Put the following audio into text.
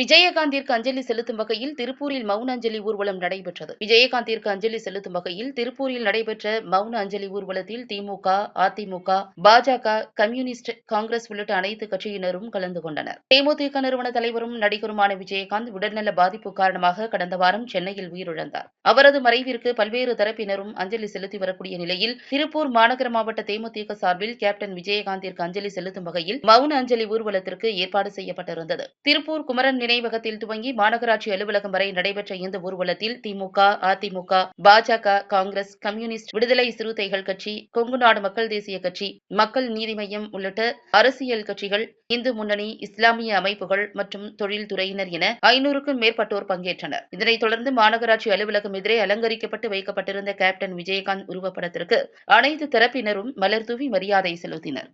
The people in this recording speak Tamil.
விஜயகாந்திற்கு அஞ்சலி செலுத்தும் வகையில் திருப்பூரில் மௌன அஞ்சலி ஊர்வலம் நடைபெற்றது. விஜயகாந்திற்கு அஞ்சலி செலுத்தும் வகையில் திருப்பூரில் நடைபெற்ற மௌன அஞ்சலி ஊர்வலத்தில் திமுக அதிமுக பாஜக கம்யூனிஸ்ட் காங்கிரஸ் உள்ளிட்ட அனைத்து கட்சியினரும் கலந்து கொண்டனர். தேமுதிக நிறுவன தலைவரும் நடிகருமான விஜயகாந்த் உடல்நல பாதிப்பு காரணமாக கடந்த வாரம் சென்னையில் உயிரிழந்தார். அவரது மறைவிற்கு பல்வேறு தரப்பினரும் அஞ்சலி செலுத்தி வரக்கூடிய நிலையில் திருப்பூர் மாநகர மாவட்ட தேமுதிக சார்பில் கேப்டன் விஜயகாந்திற்கு அஞ்சலி செலுத்தும் வகையில் மௌன அஞ்சலி ஊர்வலத்திற்கு ஏற்பாடு செய்யப்பட்டிருந்தது. திருப்பூர் குமரன் நினைவகத்தில் துவங்கி மாநகராட்சி அலுவலகம் வரை நடைபெற்ற இந்த ஊர்வலத்தில் திமுக அதிமுக பாஜக காங்கிரஸ் கம்யூனிஸ்ட் விடுதலை சிறுத்தைகள் கட்சி கொங்கு நாடு மக்கள் தேசிய கட்சி மக்கள் நீதி மையம் உள்ளிட்ட அரசியல் கட்சிகள் இந்து முன்னணி இஸ்லாமிய அமைப்புகள் மற்றும் தொழில்துறையினர் என ஐநூறுக்கும் மேற்பட்டோர் பங்கேற்றனர். இதனைத் தொடர்ந்து மாநகராட்சி அலுவலகம் எதிரே அலங்கரிக்கப்பட்டு வைக்கப்பட்டிருந்த கேப்டன் விஜயகாந்த் உருவப்படத்திற்கு அனைத்து தரப்பினரும் மலர் தூவி மரியாதை செலுத்தினர்.